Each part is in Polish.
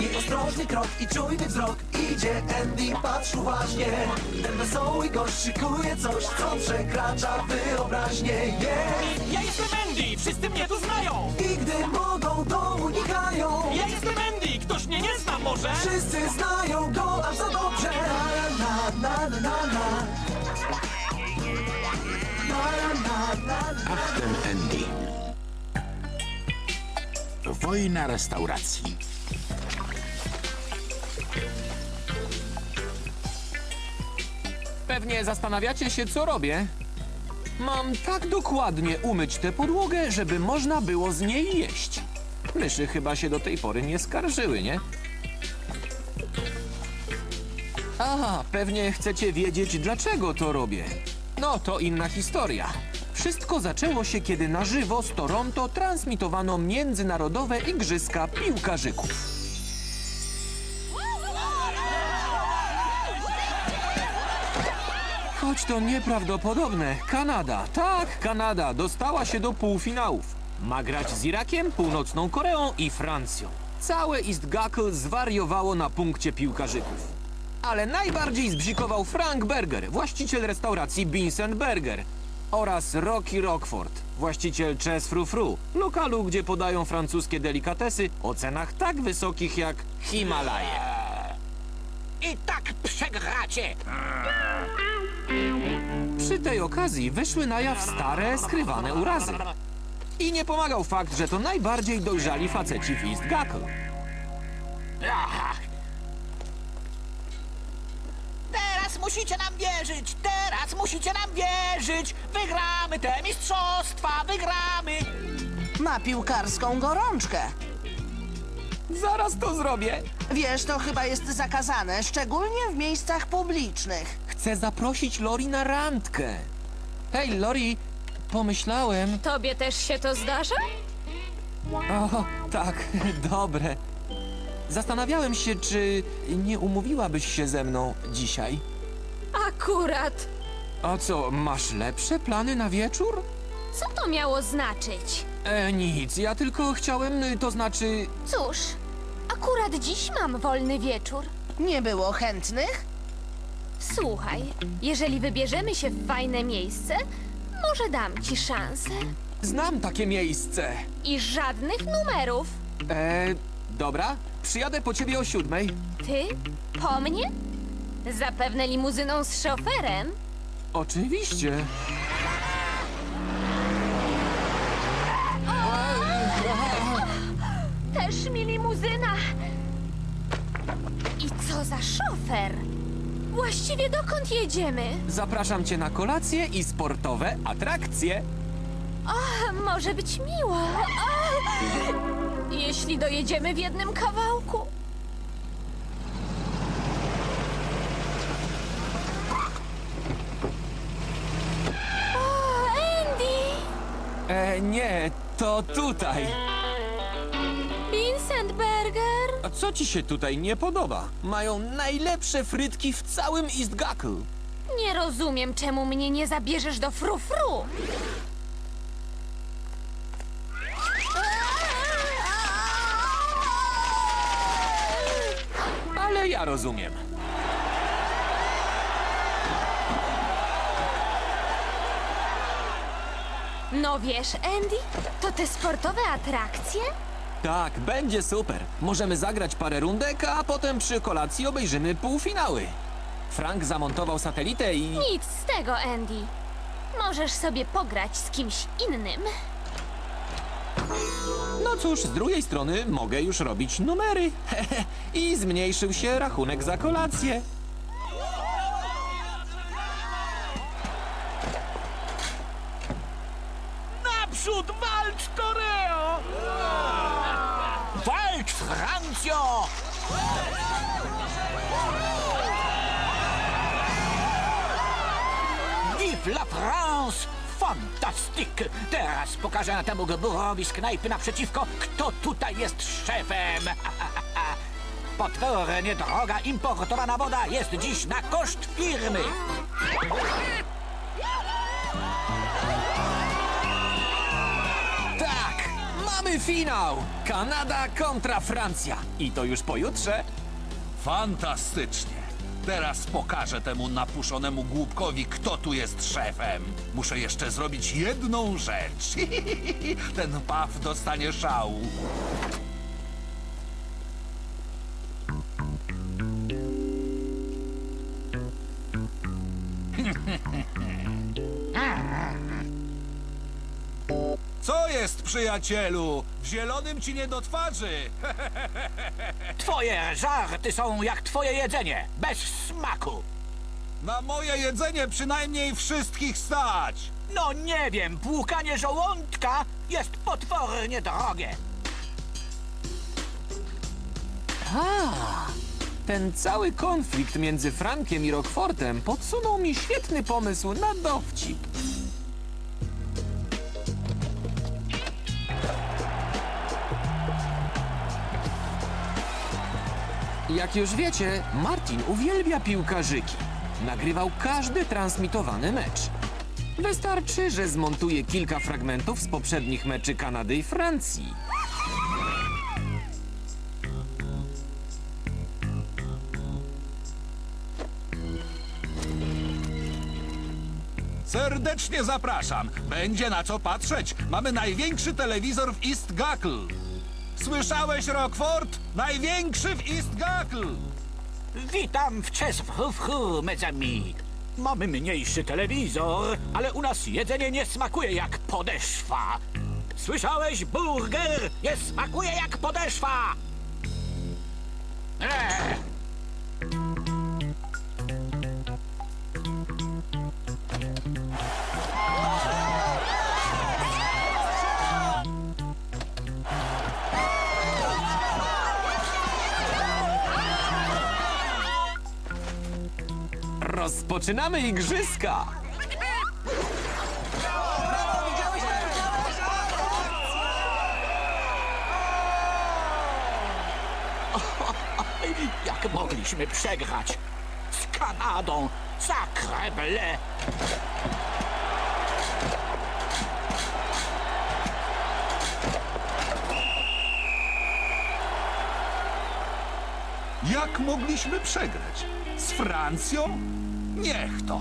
Nieostrożny krok i czujny wzrok Idzie Andy, patrz uważnie Ten wesoły gość szykuje coś Co przekracza wyobraźnię yeah. Ja jestem Andy, wszyscy mnie tu znają! I gdy mogą, to unikają Ja jestem Andy, ktoś mnie nie zna może? Wszyscy znają go aż za dobrze Na, na, na, na, na. Na, na, na, na. Ach, ten Andy. Wojna restauracji. Pewnie zastanawiacie się, co robię. Mam tak dokładnie umyć tę podłogę, żeby można było z niej jeść. Myszy chyba się do tej pory nie skarżyły, nie? Aha, pewnie chcecie wiedzieć, dlaczego to robię. No, to inna historia. Wszystko zaczęło się, kiedy na żywo z Toronto transmitowano międzynarodowe igrzyska piłkarzyków. Choć to nieprawdopodobne, Kanada, tak, Kanada dostała się do półfinałów. Ma grać z Irakiem, Północną Koreą i Francją. Całe East Gackle zwariowało na punkcie piłkarzyków. Ale najbardziej zbzikował Frank Berger, właściciel restauracji Vincent Berger oraz Rocky Rockford, właściciel Chess Fru Fru, lokalu, gdzie podają francuskie delikatesy o cenach tak wysokich jak Himalaje. I tak przegracie! Przy tej okazji wyszły na jaw stare, skrywane urazy. I nie pomagał fakt, że to najbardziej dojrzali faceci w East Gackle. Teraz musicie nam wierzyć! Teraz musicie nam wierzyć! Wygramy te mistrzostwa! Wygramy! Ma piłkarską gorączkę. Zaraz to zrobię. Wiesz, to chyba jest zakazane, szczególnie w miejscach publicznych. Chcę zaprosić Lori na randkę. Hej, Lori, pomyślałem... Tobie też się to zdarza? O, tak, dobre. Zastanawiałem się, czy nie umówiłabyś się ze mną dzisiaj. Akurat. A co, masz lepsze plany na wieczór? Co to miało znaczyć? E, nic, ja tylko chciałem, y, to znaczy... Cóż, akurat dziś mam wolny wieczór. Nie było chętnych? Słuchaj, jeżeli wybierzemy się w fajne miejsce, może dam ci szansę. Znam takie miejsce. I żadnych numerów. E, dobra, przyjadę po ciebie o siódmej. Ty? Po mnie? Zapewne limuzyną z szoferem. Oczywiście. Też mi limuzyna. I co za szofer? Właściwie dokąd jedziemy? Zapraszam cię na kolację i sportowe atrakcje. A, może być miło. A! Jeśli dojedziemy w jednym kawałku. O, Andy! E, nie, to tutaj. Vincent Berger! A co ci się tutaj nie podoba? Mają najlepsze frytki w całym East Gackle. Nie rozumiem, czemu mnie nie zabierzesz do frufru. Ale ja rozumiem. No wiesz, Andy, to te sportowe atrakcje? Tak, będzie super. Możemy zagrać parę rundek, a potem przy kolacji obejrzymy półfinały. Frank zamontował satelitę i... Nic z tego, Andy. Możesz sobie pograć z kimś innym. No cóż, z drugiej strony mogę już robić numery. I zmniejszył się rachunek za kolację. Vive la France! Fantastyk! Teraz pokażę temu gburowi z knajpy naprzeciwko, kto tutaj jest szefem! Potwornie droga importowana woda jest dziś na koszt firmy! Tak, mam Mamy finał! Kanada kontra Francja. I to już pojutrze. Fantastycznie. Teraz pokażę temu napuszonemu głupkowi, kto tu jest szefem. Muszę jeszcze zrobić jedną rzecz. Ten paw dostanie szału. jest, przyjacielu? W zielonym ci nie do twarzy. Twoje żarty są jak twoje jedzenie, bez smaku. Na moje jedzenie przynajmniej wszystkich stać. No nie wiem, płukanie żołądka jest potwornie drogie. Ten cały konflikt między Frankiem i Rockfortem podsunął mi świetny pomysł na dowcip. Jak już wiecie, Martin uwielbia piłkarzyki. Nagrywał każdy transmitowany mecz. Wystarczy, że zmontuje kilka fragmentów z poprzednich meczy Kanady i Francji. Serdecznie zapraszam. Będzie na co patrzeć. Mamy największy telewizor w East Gackle. Słyszałeś, Rockford? Największy w East Gackle. Witam w Czeswchu, mes amis. Mamy mniejszy telewizor, ale u nas jedzenie nie smakuje jak podeszwa. Słyszałeś, burger? Nie smakuje jak podeszwa! Eee. Rozpoczynamy igrzyska! Jak mogliśmy przegrać? Z Kanadą! Zakreble! Jak mogliśmy przegrać? Z Francją? Niech to.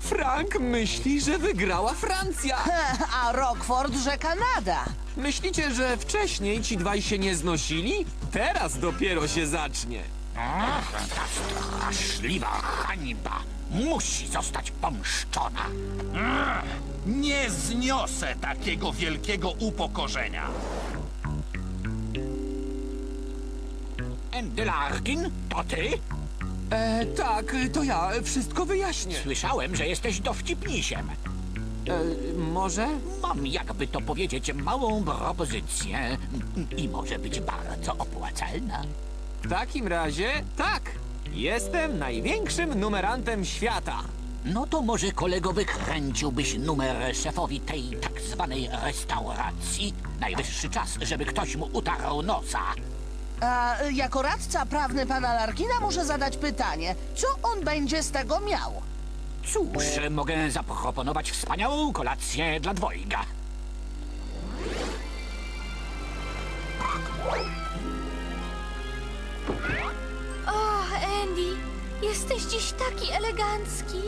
Frank myśli, że wygrała Francja! A Rockford, że Kanada. Myślicie, że wcześniej ci dwaj się nie znosili? Teraz dopiero się zacznie. Ach, ta straszliwa hańba musi zostać pomszczona. Nie zniosę takiego wielkiego upokorzenia. Andy Larkin, to ty? E, tak, to ja wszystko wyjaśnię. Słyszałem, że jesteś dowcipnisiem. E, może? Mam, jakby to powiedzieć, małą propozycję i może być bardzo opłacalna. W takim razie tak. Jestem największym numerantem świata. No to może kolego wykręciłbyś numer szefowi tej tak zwanej restauracji? Najwyższy czas, żeby ktoś mu utarł nosa. A jako radca prawny pana Larkina muszę zadać pytanie, co on będzie z tego miał? Cóż, mogę zaproponować wspaniałą kolację dla dwojga. O, Andy, jesteś dziś taki elegancki.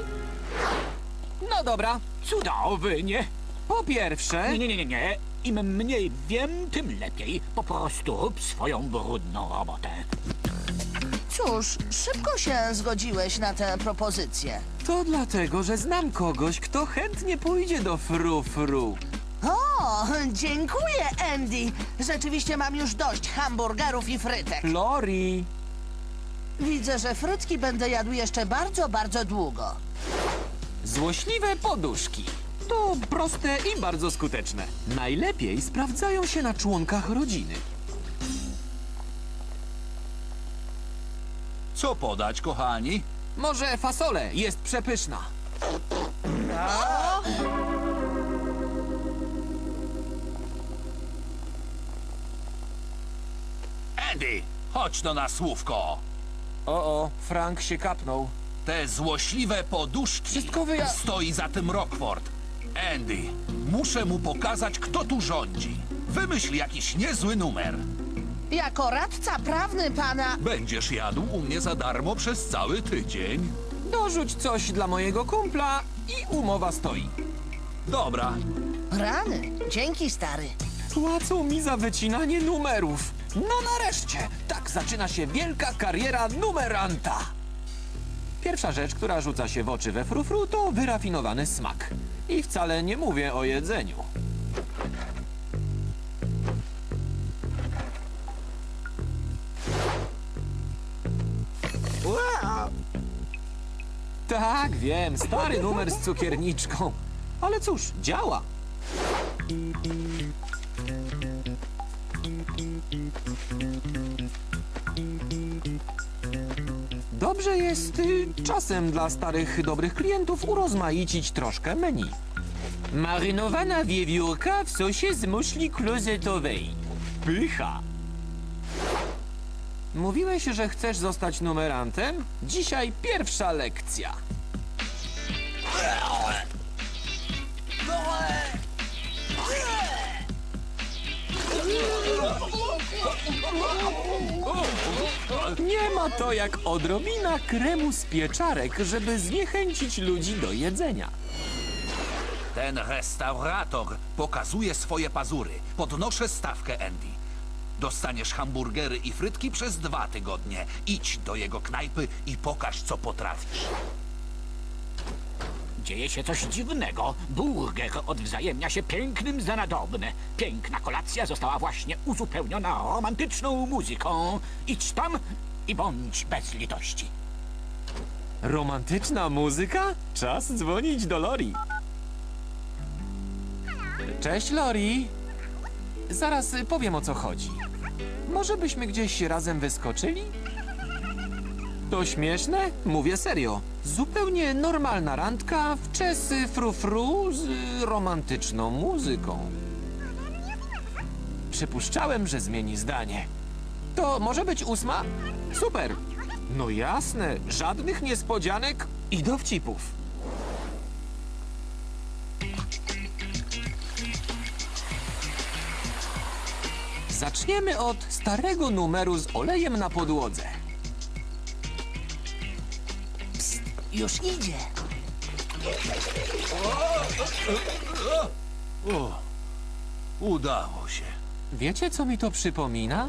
No dobra. Cudownie! Po pierwsze, Nie, nie, nie, nie, nie. Im mniej wiem, tym lepiej. Po prostu rób swoją brudną robotę. Cóż, szybko się zgodziłeś na tę propozycję. to dlatego, że znam kogoś, kto chętnie pójdzie do fru-fru. O, dziękuję, Andy. Rzeczywiście mam już dość hamburgerów i frytek. Lori, Widzę, że frytki będę jadł jeszcze bardzo, bardzo długo. złośliwe poduszki. To proste i bardzo skuteczne. Najlepiej sprawdzają się na członkach rodziny. Co podać, kochani? Może fasole jest przepyszna. Andy, chodź no na słówko. O, o, Frank się kapnął. Te złośliwe poduszki. Wszystko wyja- Stoi za tym Rockford. Andy, muszę mu pokazać, kto tu rządzi. Wymyśl jakiś niezły numer. Jako radca prawny pana... Będziesz jadł u mnie za darmo przez cały tydzień. Dorzuć coś dla mojego kumpla i umowa stoi. Dobra, Rany. Dzięki, stary. Płacą mi za wycinanie numerów. No nareszcie! Tak zaczyna się wielka kariera numeranta. Pierwsza rzecz, która rzuca się w oczy we frufru, to wyrafinowany smak. I wcale nie mówię o jedzeniu. Tak, wiem, stary numer z cukierniczką. Ale cóż, działa. Dobrze jest y, czasem dla starych, dobrych klientów urozmaicić troszkę menu. Marynowana wiewiórka w sosie z muszli klozetowej. Pycha. Mówiłeś, że chcesz zostać numerantem? Dzisiaj pierwsza lekcja. Nie ma to jak odrobina kremu z pieczarek, żeby zniechęcić ludzi do jedzenia. ten restaurator pokazuje swoje pazury. Podnoszę stawkę, Andy. Dostaniesz hamburgery i frytki przez dwa tygodnie. Idź do jego knajpy i pokaż, co potrafisz. Dzieje się coś dziwnego. Burger odwzajemnia się pięknym za nadobne. Piękna kolacja została właśnie uzupełniona romantyczną muzyką. Idź tam i bądź bez litości. Romantyczna muzyka? Czas dzwonić do Lori. Cześć, Lori. Zaraz powiem o co chodzi. Może byśmy gdzieś razem wyskoczyli? To śmieszne? Mówię serio. Zupełnie normalna randka w czesy frufru z romantyczną muzyką. Przypuszczałem, że zmieni zdanie. To może być ósma? Super. No jasne, żadnych niespodzianek i dowcipów. Zaczniemy od starego numeru z olejem na podłodze. Już idzie. Udało się. Wiecie, co mi to przypomina?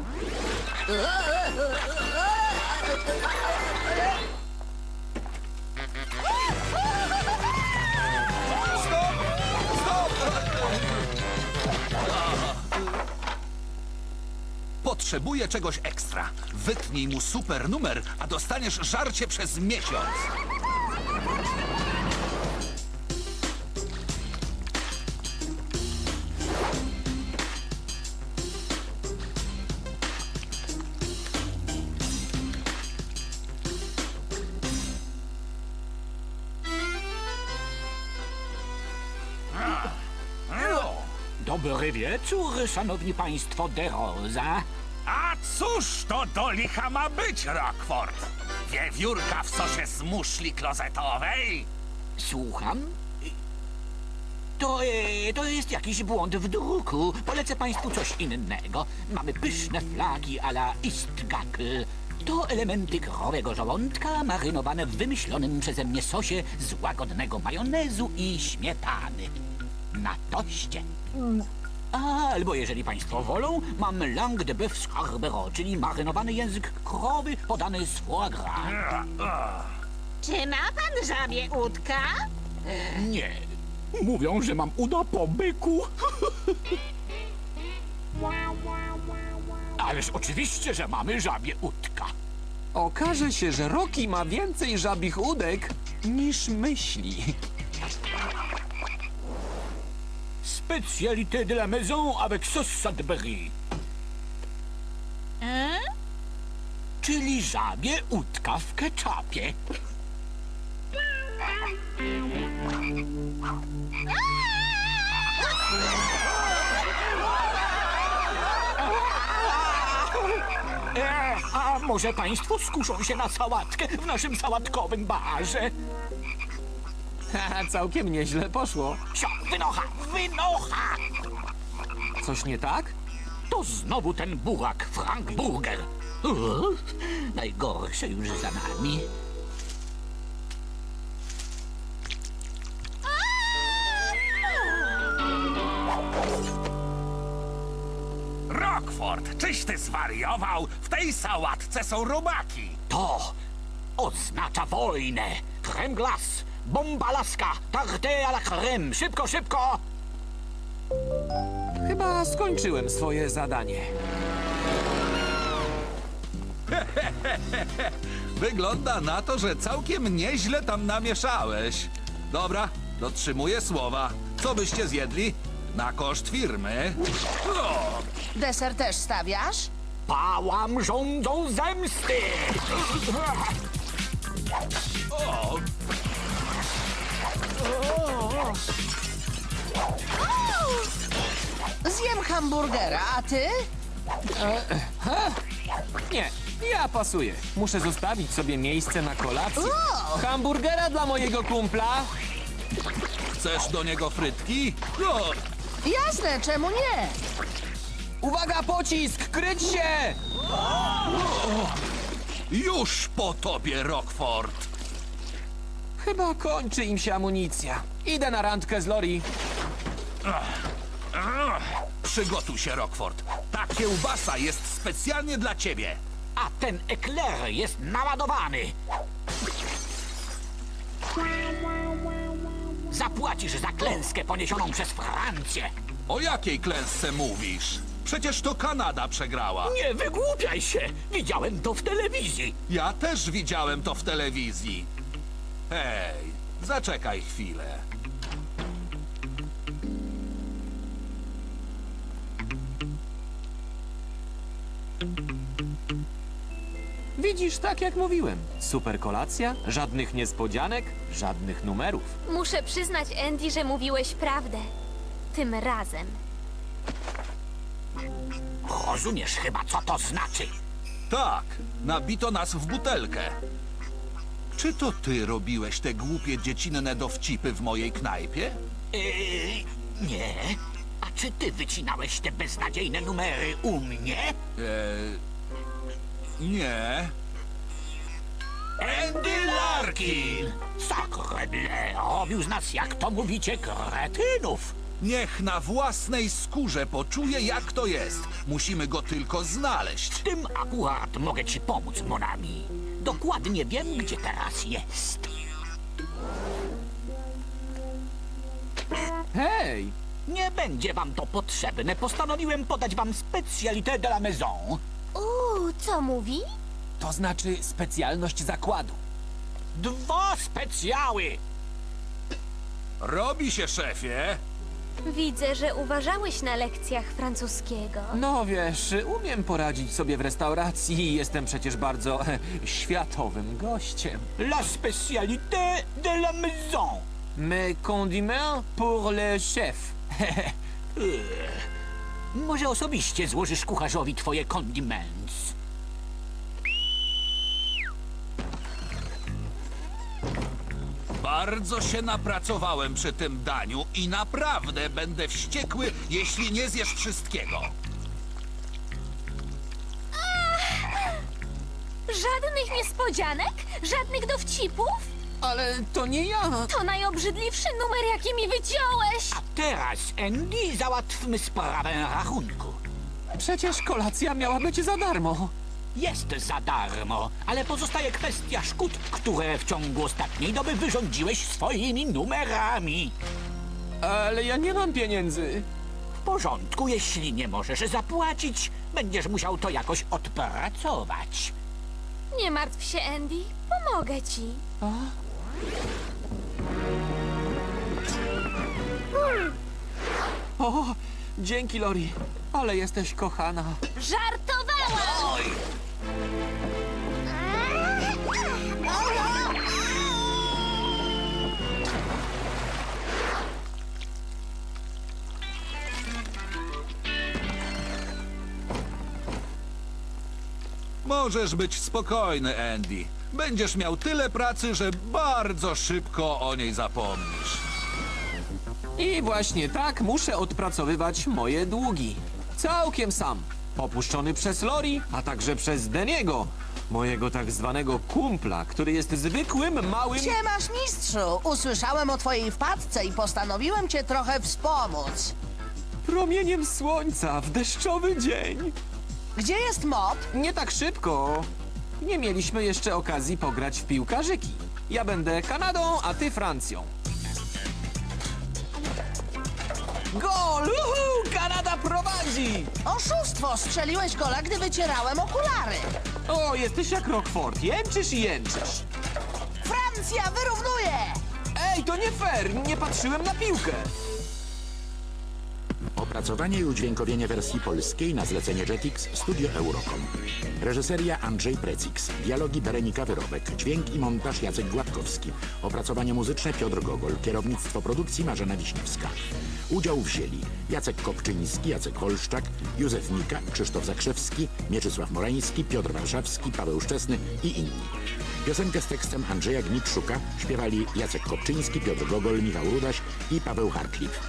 Potrzebuję czegoś ekstra. Wytnij mu super numer, a dostaniesz żarcie przez miesiąc. Dobry wieczór, szanowni państwo de Rosa. A cóż to do licha ma być, Rockford? Wiewiórka w sosie z muszli klozetowej? Słucham? To, e, to jest jakiś błąd w druku. Polecę państwu coś innego. Mamy pyszne flagi a la Istgakl. To elementy krowego żołądka marynowane w wymyślonym przeze mnie sosie z łagodnego majonezu i śmietany. Na toście. A, albo jeżeli państwo wolą, mam langue de bœuf scarbero, czyli marynowany język krowy podany z foie gras. Czy ma pan żabie łódka? Nie. Mówią, że mam uda po byku. Ależ oczywiście, że mamy żabie udka. Okaże się, że Rocky ma więcej żabich udek niż myśli. Spécialité de la maison avec sauce Sudbury. Czyli żabie udka w ketchupie. E, a może państwo skuszą się na sałatkę w naszym sałatkowym barze? Haha, całkiem nieźle poszło. Sio, wynocha, wynocha! Coś nie tak? To znowu ten burak, Frank Burger. Uff, najgorsze już za nami. Rockford, czyś ty zwariował? W tej sałatce są robaki. To oznacza wojnę. Creme glace, bomba laska, tarte à la creme. Szybko, szybko! Chyba skończyłem swoje zadanie. Wygląda na to, że całkiem nieźle tam namieszałeś. Dobra, dotrzymuję słowa. Co byście zjedli? Na koszt firmy. O, Deser też stawiasz? Pałam rządzą zemsty! o, Zjem hamburgera, a ty? Nie, ja pasuję. Muszę zostawić sobie miejsce na kolację. O! Hamburgera dla mojego kumpla. chcesz do niego frytki? No, Jasne, czemu nie? Uwaga, pocisk! Kryć się! już po tobie, Rockford. Chyba kończy im się amunicja. Idę na randkę z Lori. Przygotuj się, Rockford. Ta kiełbasa jest specjalnie dla ciebie. A ten ekler jest naładowany. Zapłacisz za klęskę poniesioną przez Francję. O jakiej klęsce mówisz? Przecież to Kanada przegrała. Nie wygłupiaj się! Widziałem to w telewizji. Ja też widziałem to w telewizji. Hej, zaczekaj chwilę. Widzisz, tak jak mówiłem. Super kolacja, żadnych niespodzianek, żadnych numerów. Muszę przyznać, Andy, że mówiłeś prawdę. Tym razem. Rozumiesz chyba, co to znaczy. Tak, nabito nas w butelkę. Czy to ty robiłeś te głupie dziecinne dowcipy w mojej knajpie? Yy, nie. A czy ty wycinałeś te beznadziejne numery u mnie? Eee, nie. Andy Larkin! Sacre bleu, robił z nas, jak to mówicie, kretynów. Niech na własnej skórze poczuje, jak to jest. Musimy go tylko znaleźć. W tym akurat mogę ci pomóc, Monami. Dokładnie wiem, gdzie teraz jest. Hej! Nie będzie wam to potrzebne. Postanowiłem podać wam specalité de la maison. Uuu, co mówi? To znaczy specjalność zakładu. Dwa specjały. Robi się, szefie. Widzę, że uważałeś na lekcjach francuskiego. No wiesz, umiem poradzić sobie w restauracji i jestem przecież bardzo światowym gościem. La spécialité de la maison. Mes condiments pour le chef. Może osobiście złożysz kucharzowi twoje condiments. Bardzo się napracowałem przy tym daniu i naprawdę będę wściekły, jeśli nie zjesz wszystkiego. Żadnych niespodzianek? Żadnych dowcipów? Ale to nie ja. To najobrzydliwszy numer, jaki mi wyciąłeś! A teraz, Andy, załatwmy sprawę rachunku. Przecież kolacja miała być za darmo. Jest za darmo, ale pozostaje kwestia szkód, które w ciągu ostatniej doby wyrządziłeś swoimi numerami. Ale ja nie mam pieniędzy. W porządku, jeśli nie możesz zapłacić, będziesz musiał to jakoś odpracować. Nie martw się, Andy. Pomogę ci. O, dzięki Lori. Ale jesteś kochana. Żartowałam! Możesz być spokojny, Andy. Będziesz miał tyle pracy, że bardzo szybko o niej zapomnisz. I właśnie tak muszę odpracowywać moje długi. Całkiem sam. Popuszczony przez Lori, a także przez Deniego, mojego tak zwanego kumpla, który jest zwykłym małym... Siemasz, mistrzu! Usłyszałem o twojej wpadce i postanowiłem cię trochę wspomóc. promieniem słońca w deszczowy dzień. Gdzie jest mop? Nie tak szybko. Nie mieliśmy jeszcze okazji pograć w piłkarzyki. Ja będę Kanadą, a ty Francją. Gol! Uhu! Kanada prowadzi! Oszustwo! Strzeliłeś gola, gdy wycierałem okulary. O, jesteś jak Rockford. Jęczysz i jęczysz. Francja wyrównuje! Ej, to nie fair! Nie patrzyłem na piłkę. Opracowanie i udźwiękowienie wersji polskiej na zlecenie Jetix Studio Eurocom. Reżyseria Andrzej Precix. Dialogi Berenika Wyrobek. Dźwięk i montaż Jacek Gładkowski. Opracowanie muzyczne Piotr Gogol. Kierownictwo produkcji Marzena Wiśniewska. Udział wzięli Jacek Kopczyński, Jacek Wolszczak, Józef Mika, Krzysztof Zakrzewski, Mieczysław Morański, Piotr Warszawski, Paweł Szczesny i inni. Piosenkę z tekstem Andrzeja Gnitrzuka śpiewali Jacek Kopczyński, Piotr Gogol, Michał Rudaś i Paweł Hartliff.